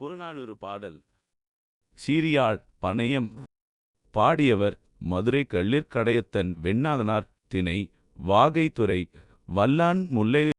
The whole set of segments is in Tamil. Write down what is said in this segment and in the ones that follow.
புறநானூறு பாடல். சீரியாழ் பனையம் பாடியவர் மதுரை கள்ளிற்கடையத்தன் வெண்ணாதனார் திணை. வாகைத்துறை வல்லான் முல்லை.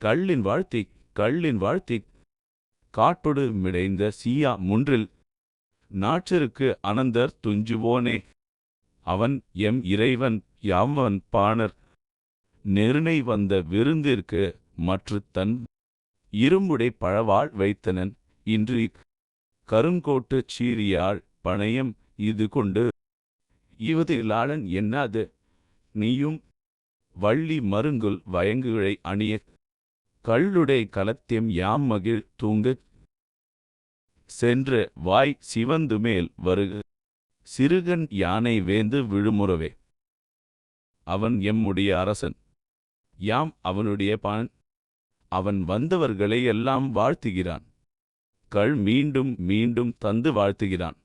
கள்ளின் வாழ்த்தி கள்ளின் வாழ்த்தி. காட்டொடு மிடைந்த சீயா முன்றில். நாற்றருக்கு அனந்தர் துஞ்சுவோனே. அவன் எம் இறைவன் யாவன் பாணர். நெருணை வந்த விருந்திற்கு மற்று தன் இரும்புடை பழவாள் வைத்தனன். இன்று கருங்கோட்டுச் சீரியாள் பணயம் இது கொண்டு இவது இலாளன் என்னாது? நீயும் வள்ளி மருங்குல் வயங்குகளை அணிய கள்ளுடை கலத்தியம் யாம் மகிழ் தூங்கச் சென்று வாய் சிவந்துமேல் வருக. சிறுகன் யானை வேந்து விழுமுறவே. அவன் எம்முடைய அரசன். யாம் அவனுடைய பான் அவன் வந்தவர்களை எல்லாம் வாழ்த்துகிறான். கள் மீண்டும் மீண்டும் தந்து வாழ்த்துகிறான்.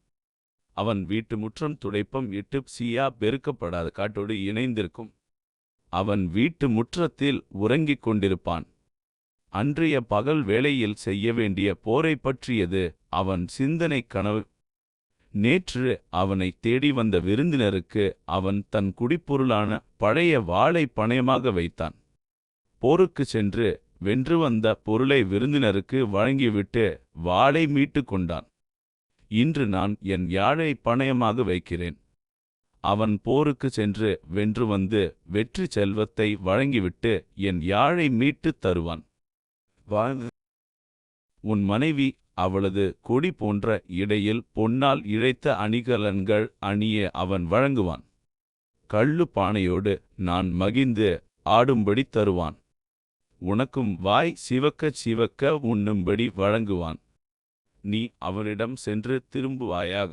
அவன் வீட்டு முற்றம் துடைப்பம் இட்டு சீயா பெருக்கப்படாத காட்டோடு இணைந்திருக்கும். அவன் வீட்டு முற்றத்தில் உறங்கிக் கொண்டிருப்பான். அன்றைய பகல் வேளையில் செய்ய வேண்டிய போரை பற்றியது அவன் சிந்தனை கனவு. நேற்று அவனை தேடி வந்த விருந்தினருக்கு அவன் தன் குடிப்பொருளான பழைய வாளை பணயமாக வைத்தான். போருக்கு சென்று வென்று வந்த பொருளை விருந்தினருக்கு வழங்கிவிட்டு வாளை மீட்டு கொண்டான். இன்று நான் என் யாழை பணயமாக வைக்கிறேன். அவன் போருக்கு சென்று வென்று வந்து வெற்றி செல்வத்தை வழங்கிவிட்டு என் யாழை மீட்டுத் தருவான். உன் மனைவி அவளது கொடி போன்ற இடையில் பொன்னால் இழைத்த அணிகலன்கள் அணிய அவன் வழங்குவான். கள்ளு பானையோடு நான் மகிழ்ந்து ஆடும்படி தருவான். உனக்கும் வாய் சிவக்கச் சிவக்க உண்ணும்படி வழங்குவான். நீ அவனிடம் சென்று திரும்புவாயாக.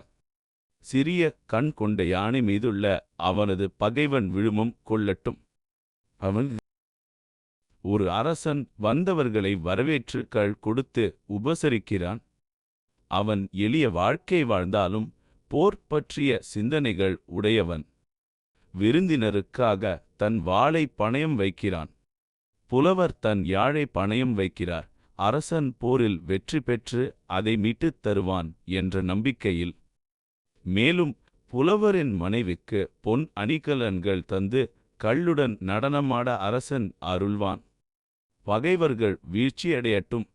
சிறிய கண் கொண்ட யானை மீதுள்ள அவனது பகைவன் விழுமம் கொள்ளட்டும். அவன் ஒரு அரசன் வந்தவர்களை வரவேற்று கள் கொடுத்து உபசரிக்கிறான். அவன் எளிய வாழ்க்கை வாழ்ந்தாலும் போர் பற்றிய சிந்தனைகள் உடையவன். விருந்தினருக்காக தன் வாளை பணயம் வைக்கிறான். புலவர் தன் யாழை பணயம் வைக்கிறார். அரசன் போரில் வெற்றி பெற்று அதை மீட்டுத் தருவான் என்ற நம்பிக்கையில். மேலும் புலவரின் மனைவிக்கு பொன் அணிகலன்கள் தந்து கள்ளுடன் நடனமாட அரசன் அருள்வான். பகைவர்கள் வீழ்ச்சியடையட்டும்.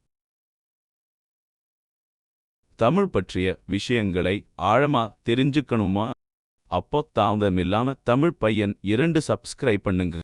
தமிழ் பற்றிய விஷயங்களை ஆழமா தெரிஞ்சுக்கணுமா? அப்போ தாமதமில்லாம தமிழ் பையன் இரண்டு சப்ஸ்கிரைப் பண்ணுங்க.